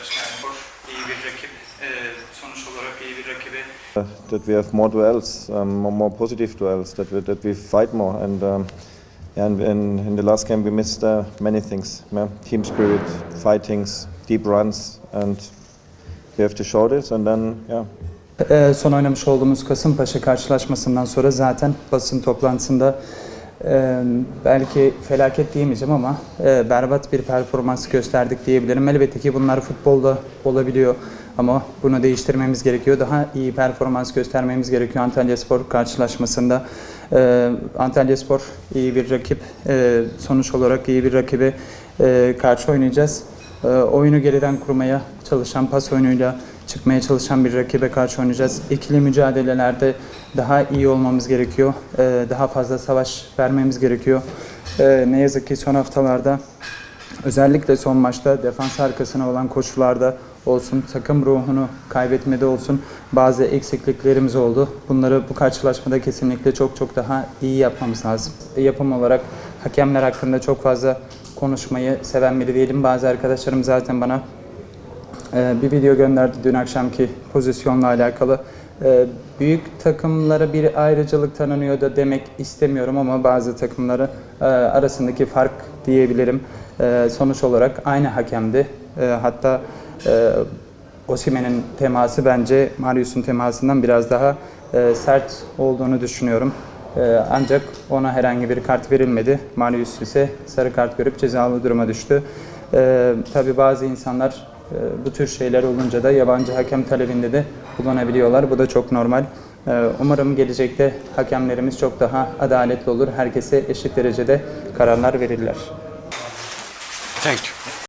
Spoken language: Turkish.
Başkanım Spor iyi bir rakip. Ee, sonuç olarak iyi bir rakibe Uh, that we have more duels, um, more, more positive duels, that we, that we fight more. And um, yeah, and in, in the last game we missed uh, many things. Yeah? Team spirit, fightings, deep runs, and we have to show this. And then yeah, Ee, son oynamış olduğumuz Kasımpaşa karşılaşmasından sonra zaten basın toplantısında e, belki felaket diyemeyeceğim ama e, berbat bir performans gösterdik diyebilirim. Elbette ki bunlar futbolda olabiliyor ama bunu değiştirmemiz gerekiyor. Daha iyi performans göstermemiz gerekiyor Antalya Spor karşılaşmasında. E, Antalya Spor iyi bir rakip. E, sonuç olarak iyi bir rakibe karşı oynayacağız. E, oyunu geriden kurmaya çalışan, pas oyunuyla çıkmaya çalışan bir rakibe karşı oynayacağız. İkili mücadelelerde daha iyi olmamız gerekiyor. E, daha fazla savaş vermemiz gerekiyor. E, ne yazık ki son haftalarda özellikle son maçta defans arkasına olan koşularda olsun, takım ruhunu kaybetmede olsun bazı eksikliklerimiz oldu. Bunları bu karşılaşmada kesinlikle çok çok daha iyi yapmamız lazım. Yapım olarak hakemler hakkında çok fazla konuşmayı seven biri değilim. Bazı arkadaşlarım zaten bana bir video gönderdi dün akşamki pozisyonla alakalı. Ee, Büyük takımlara bir ayrıcalık tanınıyor da demek istemiyorum ama bazı takımları e, arasındaki fark diyebilirim. Ee, Sonuç olarak aynı hakemdi. Ee, Hatta e, Osimhen'in teması bence Marius'un temasından biraz daha e, sert olduğunu düşünüyorum. Ee, Ancak ona herhangi bir kart verilmedi. Marius ise sarı kart görüp cezalı duruma düştü. Ee, tabii bazı insanlar bu tür şeyler olunca da yabancı hakem talebinde de kullanabiliyorlar. Bu da çok normal. Ee, umarım gelecekte hakemlerimiz çok daha adaletli olur. Herkese eşit derecede kararlar verirler. Thank you.